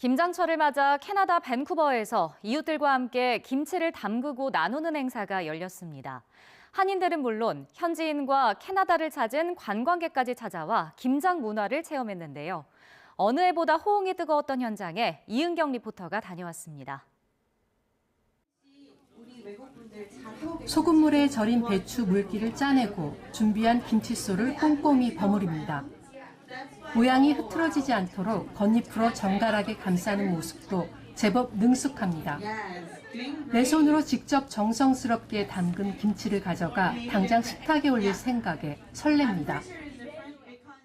김장철을 맞아 캐나다 밴쿠버에서 이웃들과 함께 김치를 담그고 나누는 행사가 열렸습니다. 한인들은 물론 현지인과 캐나다를 찾은 관광객까지 찾아와 김장 문화를 체험했는데요. 어느 해보다 호응이 뜨거웠던 현장에 이은경 리포터가 다녀왔습니다. 소금물에 절인 배추 물기를 짜내고 준비한 김칫솔을 꼼꼼히 버무립니다. 모양이 흐트러지지 않도록 겉잎으로 정갈하게 감싸는 모습도 제법 능숙합니다. 내 손으로 직접 정성스럽게 담근 김치를 가져가 당장 식탁에 올릴 생각에 설렙니다.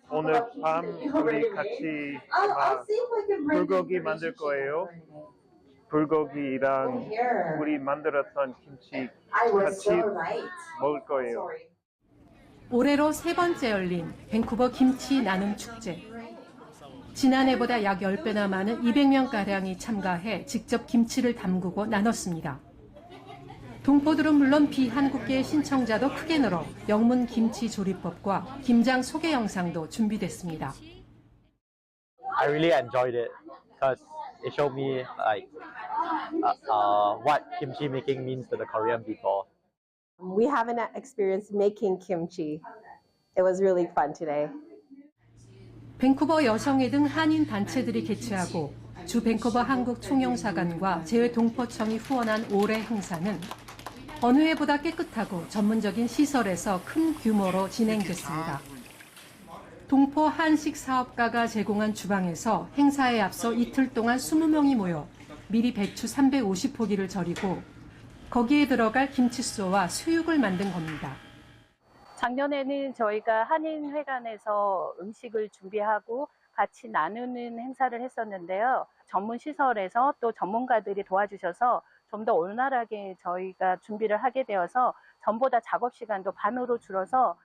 오늘 밤 우리 같이 불고기 만들 거예요. 불고기랑 우리 만들었던 김치 같이 먹을 거예요. 올해로 세 번째 열린 밴쿠버 김치 나눔 축제. 지난해보다 약 10배나 많은 200명가량이 참가해 직접 김치를 담그고 나눴습니다. 동포들은 물론 비한국계 신청자도 크게 늘어 영문 김치 조리법과 김장 소개 영상도 준비됐습니다. I really enjoyed it because it showed me like uh, uh, what kimchi making means to the Korean people. We haven't experienced making kimchi. It was really fun today. 밴쿠버 여성회 등 한인 단체들이 개최하고 주 밴쿠버 한국 총영사관과 재외동포청이 후원한 올해 행사는 어느 해보다 깨끗하고 전문적인 시설에서 큰 규모로 진행됐습니다. 동포 한식 사업가가 제공한 주방에서 행사에 앞서 이틀 동안 20명이 모여 미리 배추 350포기를 절이고 거기에 들어갈 김칫소와 수육을 만든 겁니다. 작년에는 저희가 한인회관에서 음식을 준비하고 같이 나누는 행사를 했었는데요. 전문 시설에서 또 전문가들이 도와주셔서 좀 더 원활하게 저희가 준비를 하게 되어서 전보다 작업 시간도 반으로 줄어서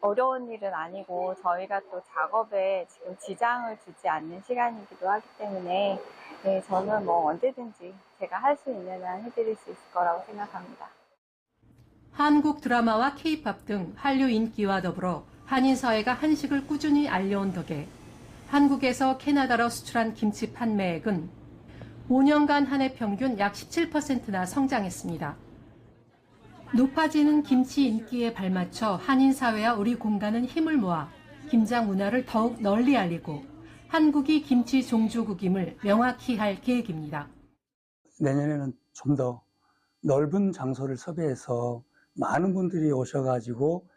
어려운 일은 아니고 저희가 또 작업에 지금 지장을 주지 않는 시간이기도 하기 때문에 네, 저는 뭐 언제든지 제가 할 수 있는 한 해드릴 수 있을 거라고 생각합니다. 한국 드라마와 케이팝 등 한류 인기와 더불어 한인 사회가 한식을 꾸준히 알려온 덕에 한국에서 캐나다로 수출한 김치 판매액은 5년간 한 해 평균 약 17%나 성장했습니다. 높아지는 김치 인기에 발맞춰 한인 사회와 우리 공간은 힘을 모아 김장 문화를 더욱 널리 알리고 한국이 김치 종주국임을 명확히 할 계획입니다. 내년에는 좀 더 넓은 장소를 섭외해서 많은 분들이 오셔가지고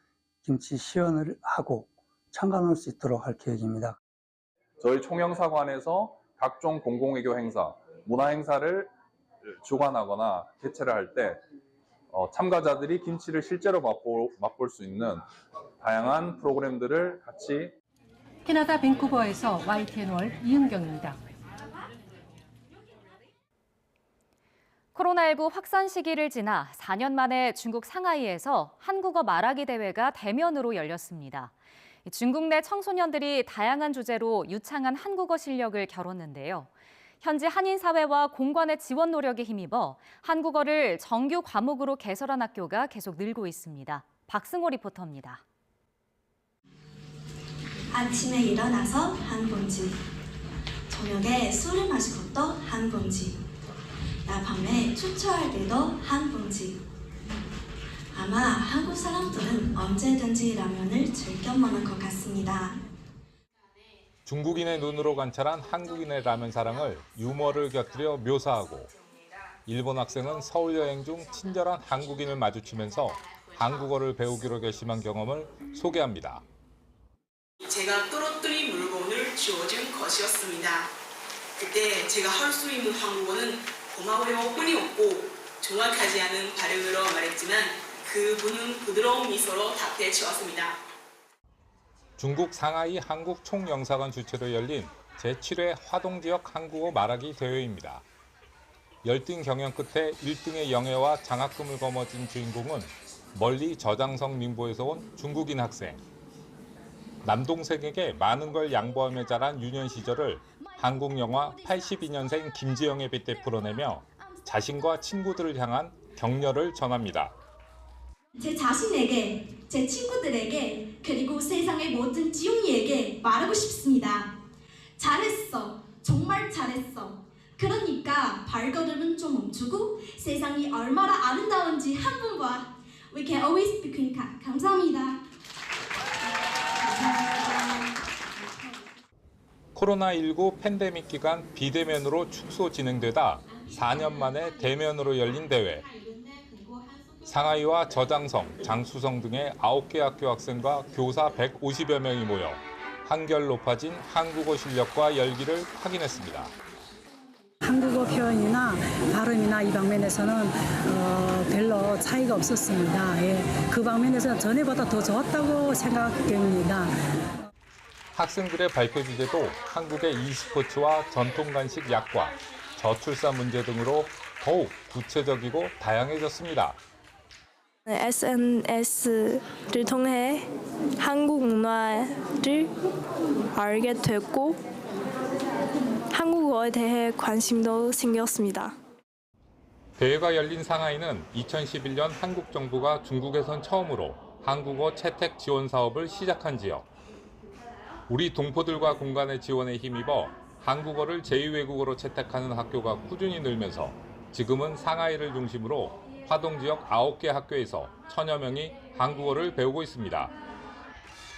김치 시연을 하고 참관할 수 있도록 할 계획입니다. 저희 총영사관에서 각종 공공외교 행사, 문화 행사를 주관하거나 개최를 할때 어, 참가자들이 김치를 실제로 맛볼, 맛볼 수 있는 다양한 프로그램들을 같이 캐나다 밴쿠버에서 YTN월 이은경입니다. 코로나19 확산 시기를 지나 4년 만에 중국 상하이에서 한국어 말하기 대회가 대면으로 열렸습니다. 중국 내 청소년들이 다양한 주제로 유창한 한국어 실력을 겨뤘는데요. 현지 한인 사회와 공관의 지원 노력에 힘입어 한국어를 정규 과목으로 개설한 학교가 계속 늘고 있습니다. 박승호 리포터입니다. 아침에 일어나서 한 봉지, 저녁에 술을 마실 것도 한 봉지, 야밤에 추초할 때도 한 봉지. 아마 한국 사람들은 언제든지 라면을 즐겨 먹는 것 같습니다. 중국인의 눈으로 관찰한 한국인의 라면 사랑을 유머를 곁들여 묘사하고 일본 학생은 서울 여행 중 친절한 한국인을 마주치면서 한국어를 배우기로 결심한 경험을 소개합니다. 제가 떨어뜨린 물건을 주워준 것이었습니다. 그때 제가 할 수 있는 한국어는 고마워요 뿐이었고 정확하지 않은 발음으로 말했지만 그분은 부드러운 미소로 답해 주었습니다. 중국 상하이 한국 총영사관 주최로 열린 제7회 화동지역 한국어 말하기 대회입니다. 열띤 경연 끝에 1등의 영예와 장학금을 거머쥔 주인공은 멀리 저장성宁보에서 온 중국인 학생. 남동생에게 많은 걸 양보하며 자란 유년 시절을 한국 영화 82년생 김지영에 빗대 풀어내며 자신과 친구들을 향한 격려를 전합니다. 제 자신에게, 제 친구들에게, 그리고 세상의 모든 지용이에게 말하고 싶습니다. 잘했어. 정말 잘했어. 그러니까 발걸음은 좀 멈추고 세상이 얼마나 아름다운지 한번 봐. We can always be quick. 감사합니다. 코로나19 팬데믹 기간 비대면으로 축소 진행되다 4년 만에 대면으로 열린 대회. 상하이와 저장성, 장수성 등의 9개 학교 학생과 교사 150여 명이 모여 한결 높아진 한국어 실력과 열기를 확인했습니다. 한국어 표현이나 발음이나 이 방면에서는 어, 별로 차이가 없었습니다. 예, 그 방면에서 전에보다 더 좋았다고 생각됩니다. 학생들의 발표 주제도 한국의 e스포츠와 전통 간식 약과, 저출산 문제 등으로 더욱 구체적이고 다양해졌습니다. SNS를 통해 한국 문화를 알게 됐고 한국어에 대해 관심도 생겼습니다. 대회가 열린 상하이는 2011년 한국 정부가 중국에선 처음으로 한국어 채택 지원 사업을 시작한 지역. 우리 동포들과 공간의 지원에 힘입어 한국어를 제2외국어로 채택하는 학교가 꾸준히 늘면서 지금은 상하이를 중심으로 화동 지역 9개 학교에서 천여 명이 한국어를 배우고 있습니다.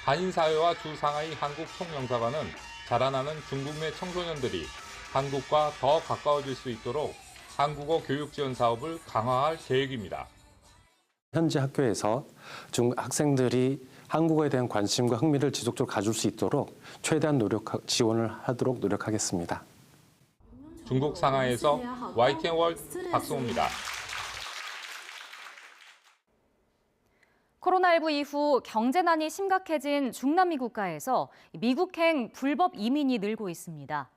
한인사회와 주 상하이 한국 총영사관은 자라나는 중국 내 청소년들이 한국과 더 가까워질 수 있도록 한국어 교육 지원 사업을 강화할 계획입니다. 현지 학교에서 중 학생들이 한국어에 대한 관심과 흥미를 지속적으로 가질 수 있도록 최대한 노력 지원을 하도록 노력하겠습니다. 중국 상하이에서 YTN 월드 박승호입니다. 코로나19 이후 경제난이 심각해진 중남미 국가에서 미국행 불법 이민이 늘고 있습니다.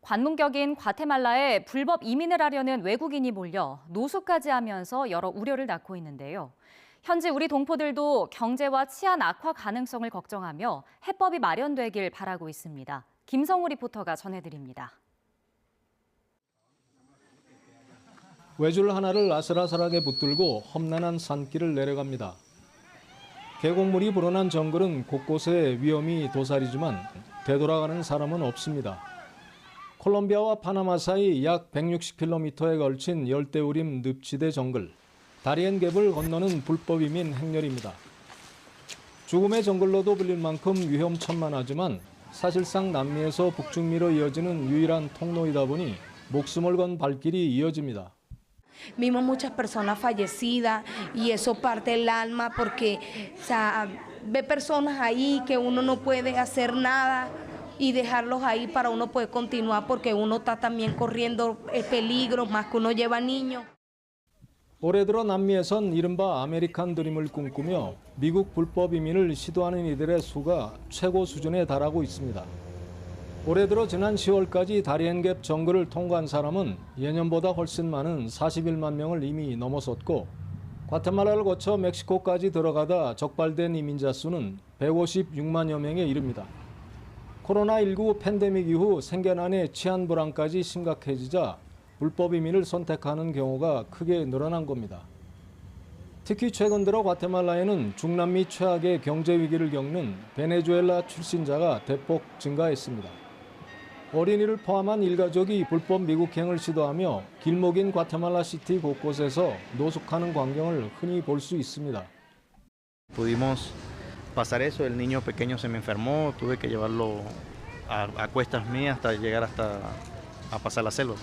관문격인 과테말라에 불법 이민을 하려는 외국인이 몰려 노숙까지 하면서 여러 우려를 낳고 있는데요. 현지 우리 동포들도 경제와 치안 악화 가능성을 걱정하며 해법이 마련되길 바라고 있습니다. 김성우 리포터가 전해드립니다. 외줄 하나를 아슬아슬하게 붙들고 험난한 산길을 내려갑니다. 계곡물이 불어난 정글은 곳곳에 위험이 도사리지만 되돌아가는 사람은 없습니다. 콜롬비아와 파나마 사이 약 160km에 걸친 열대우림 늪지대 정글. 다리엔갭을 건너는 불법 이민 행렬입니다. 죽음의 정글로도 불릴 만큼 위험천만하지만 사실상 남미에서 북중미로 이어지는 유일한 통로이다 보니 목숨을 건 발길이 이어집니다. Vimos muchas personas fallecidas y eso parte el alma porque o sea, ve personas ahí que uno no puede hacer nada y dejarlos ahí para uno poder continuar porque uno está también corriendo peligro más que uno lleva niños. 올해 들어 남미에선 이른바 아메리칸 드림을 꿈꾸며 미국 불법 이민을 시도하는 이들의 수가 최고 수준에 달하고 있습니다. 올해 들어 지난 10월까지 다리엔갭 정글을 통과한 사람은 예년보다 훨씬 많은 41만 명을 이미 넘어섰고 과테말라를 거쳐 멕시코까지 들어가다 적발된 이민자 수는 156만여 명에 이릅니다. 코로나19 팬데믹 이후 생겨난의 치안 불안까지 심각해지자 불법 이민을 선택하는 경우가 크게 늘어난 겁니다. 특히 최근 들어 과테말라에는 중남미 최악의 경제 위기를 겪는 베네수엘라 출신자가 대폭 증가했습니다. 어린이를 포함한 일가족이 불법 미국행을 시도하며 길목인 과테말라 시티 곳곳에서 노숙하는 광경을 흔히 볼 수 있습니다. Pudimos pasar eso, el niño pequeño se me enfermó, tuve que llevarlo a, a cuestas mías hasta llegar hasta a pasar la selva.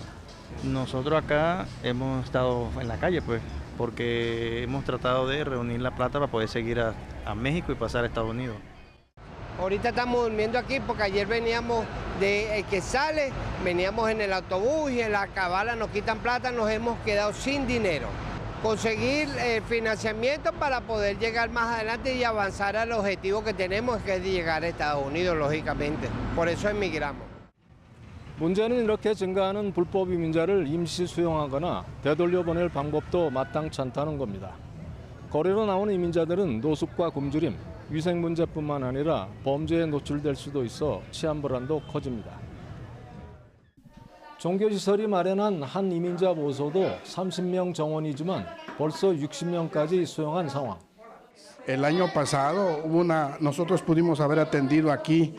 Nosotros acá hemos estado en la calle, pues, porque hemos tratado de reunir la plata para poder seguir a, México y pasar a Estados Unidos. Ahorita estamos durmiendo aquí porque ayer veníamos de que sale, veníamos en el autobús y en la cabala nos quitan plata, nos hemos quedado sin dinero. Conseguir eh, financiamiento para poder llegar más adelante y avanzar al objetivo que tenemos, que es de llegar a Estados Unidos, lógicamente. Por eso emigramos. 문제는 이렇게 증가하는 불법 이민자를 임시 수용하거나 되돌려 보낼 방법도 마땅치 않다는 겁니다. 거리로 나온 이민자들은 노숙과 굶주림, 위생 문제뿐만 아니라 범죄에 노출될 수도 있어 치안 불안도 커집니다. 종교시설이 마련한 한 이민자 보소도 30명 정원이지만 벌써 60명까지 수용한 상황. El año pasado una, nosotros pudimos haber atendido aquí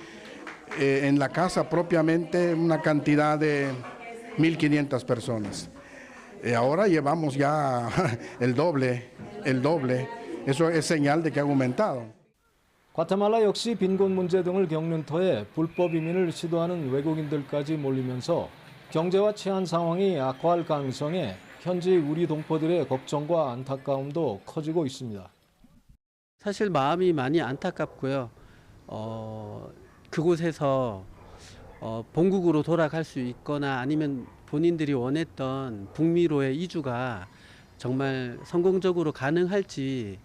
eh, en la casa propiamente una cantidad de 1.500 personas. Eh, ahora llevamos ya el doble, el doble. Eso es señal de que ha aumentado. 과테말라 역시 빈곤 문제 등을 겪는 터에 불법 이민을 시도하는 외국인들까지 몰리면서 경제와 치안 상황이 악화할 가능성에 현지 우리 동포들의 걱정과 안타까움도 커지고 있습니다. 사실 마음이 많이 안타깝고요. 어, 그곳에서 어, 본국으로 돌아갈 수 있거나 아니면 본인들이 원했던 북미로의 이주가 정말 성공적으로 가능할지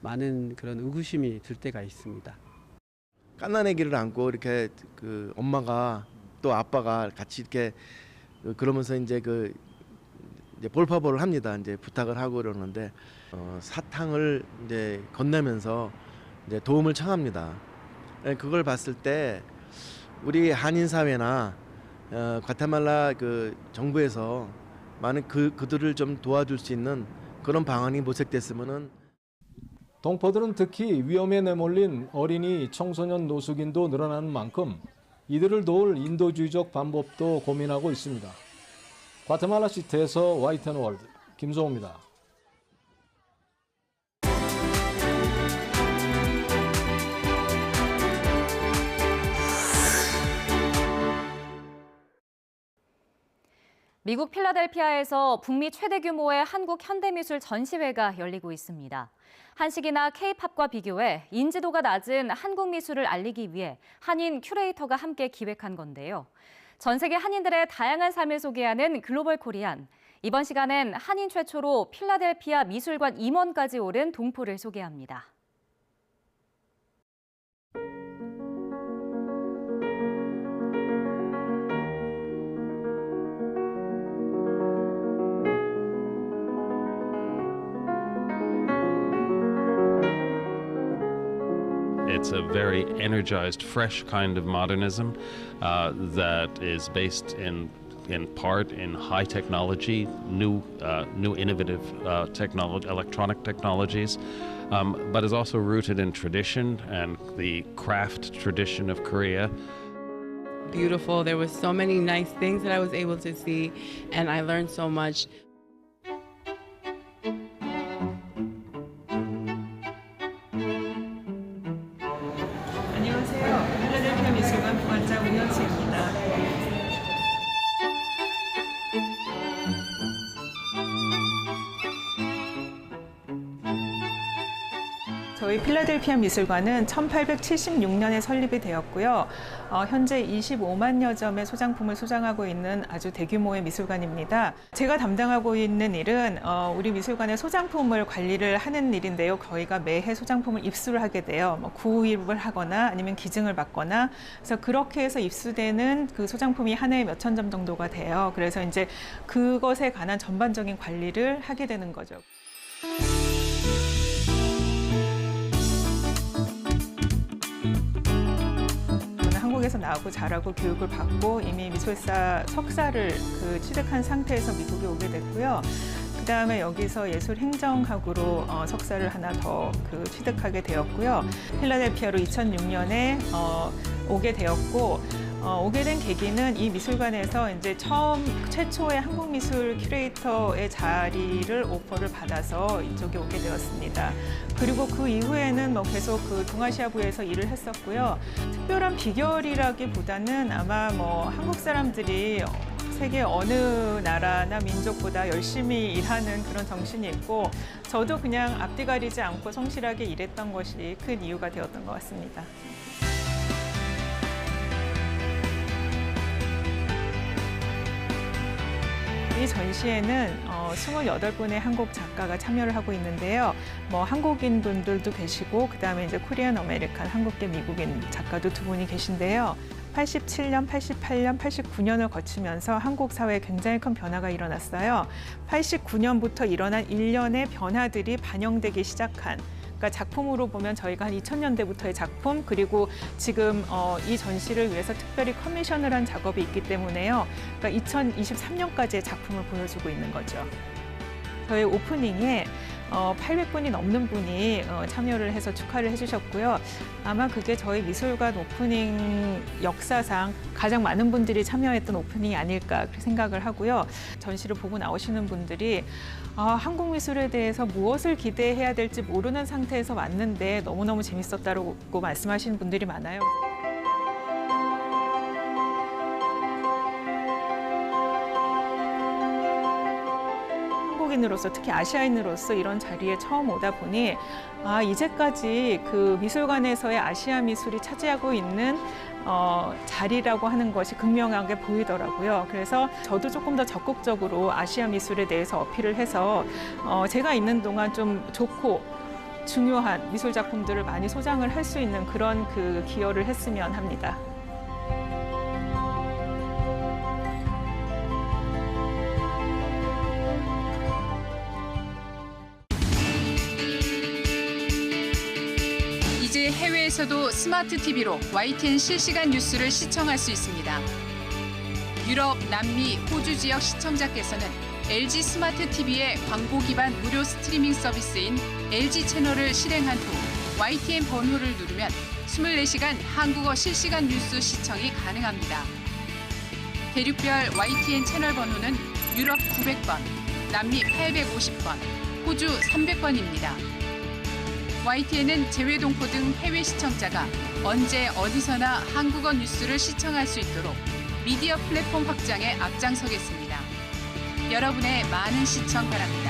많은 그런 의구심이 들 때가 있습니다. 깐난 아기를 안고 이렇게 그 엄마가 또 아빠가 같이 이렇게 그 그러면서 이제 그 이제 볼파볼을 합니다. 이제 부탁을 하고 그러는데 어, 사탕을 이제 건네면서 이제 도움을 청합니다. 예, 그걸 봤을 때 우리 한인 사회나 어, 과테말라 그 정부에서 많은 그 그들을 좀 도와줄 수 있는 그런 방안이 모색됐으면은 동포들은 특히 위험에 내몰린 어린이, 청소년, 노숙인도 늘어나는 만큼 이들을 도울 인도주의적 방법도 고민하고 있습니다. 과테말라 시티에서 와이텐 월드 김소호입니다. 미국 필라델피아에서 북미 최대 규모의 한국 현대미술 전시회가 열리고 있습니다. 한식이나 케이팝과 비교해 인지도가 낮은 한국 미술을 알리기 위해 한인 큐레이터가 함께 기획한 건데요. 전 세계 한인들의 다양한 삶을 소개하는 글로벌 코리안. 이번 시간엔 한인 최초로 필라델피아 미술관 임원까지 오른 동포를 소개합니다. It's a very energized, fresh kind of modernism uh, that is based in in part in high technology, new uh, new innovative uh, technology, electronic technologies, um, but is also rooted in tradition and the craft tradition of Korea. beautiful. There was so many nice things that I was able to see, and I learned so much. 필라델피아 미술관은 1876년에 설립이 되었고요. 어, 현재 25만여 점의 소장품을 소장하고 있는 아주 대규모의 미술관입니다. 제가 담당하고 있는 일은 어, 우리 미술관의 소장품을 관리를 하는 일인데요. 저희가 매해 소장품을 입수를 하게 돼요. 뭐 구입을 하거나 아니면 기증을 받거나 그래서 그렇게 해서 입수되는 그 소장품이 한 해에 몇천 점 정도가 돼요. 그래서 이제 그것에 관한 전반적인 관리를 하게 되는 거죠. 한국에서 나오고 자라고 교육을 받고 이미 미술사 석사를 그 취득한 상태에서 미국에 오게 됐고요. 그 다음에 여기서 예술 행정학으로 어, 석사를 하나 더 그 취득하게 되었고요. 필라델피아로 2006년에 어, 오게 되었고 어, 오게 된 계기는 이 미술관에서 이제 처음 최초의 한국 미술 큐레이터의 자리를 오퍼를 받아서 이쪽에 오게 되었습니다. 그리고 그 이후에는 뭐 계속 그 동아시아부에서 일을 했었고요. 특별한 비결이라기보다는 아마 뭐 한국 사람들이 세계 어느 나라나 민족보다 열심히 일하는 그런 정신이 있고 저도 그냥 앞뒤 가리지 않고 성실하게 일했던 것이 큰 이유가 되었던 것 같습니다. 이 전시회는 어, 28분의 한국 작가가 참여를 하고 있는데요. 뭐 한국인 분들도 계시고 그다음에 이제 코리안 아메리칸 한국계 미국인 작가도 두 분이 계신데요. 87년, 88년, 89년을 거치면서 한국 사회에 굉장히 큰 변화가 일어났어요. 89년부터 일어난 일련의 변화들이 반영되기 시작한 그러니까 작품으로 보면 저희가 한 2000년대부터의 작품 그리고 지금 어, 이 전시를 위해서 특별히 커미션을 한 작업이 있기 때문에요. 그러니까 2023년까지의 작품을 보여주고 있는 거죠. 저희 오프닝에 어, 800분이 넘는 분이 어, 참여를 해서 축하를 해주셨고요. 아마 그게 저희 미술관 오프닝 역사상 가장 많은 분들이 참여했던 오프닝이 아닐까 생각을 하고요. 전시를 보고 나오시는 분들이 아, 한국 미술에 대해서 무엇을 기대해야 될지 모르는 상태에서 왔는데 너무너무 재밌었다고 말씀하시는 분들이 많아요. 한국인으로서 특히 아시아인으로서 이런 자리에 처음 오다 보니 아 이제까지 그 미술관에서의 아시아 미술이 차지하고 있는 어, 자리라고 하는 것이 극명하게 보이더라고요. 그래서 저도 조금 더 적극적으로 아시아 미술에 대해서 어필을 해서 어, 제가 있는 동안 좀 좋고 중요한 미술 작품들을 많이 소장을 할 수 있는 그런 그 기여를 했으면 합니다. 해외에서도 스마트 TV로 YTN 실시간 뉴스를 시청할 수 있습니다. 유럽, 남미, 호주 지역 시청자께서는 LG 스마트 TV의 광고 기반 무료 스트리밍 서비스인 LG 채널을 실행한 후 YTN 번호를 누르면 24시간 한국어 실시간 뉴스 시청이 가능합니다. 대륙별 YTN 채널 번호는 유럽 900번, 남미 850번, 호주 300번입니다. YTN은 재외 동포 등 해외 시청자가 언제 어디서나 한국어 뉴스를 시청할 수 있도록 미디어 플랫폼 확장에 앞장서겠습니다. 여러분의 많은 시청 바랍니다.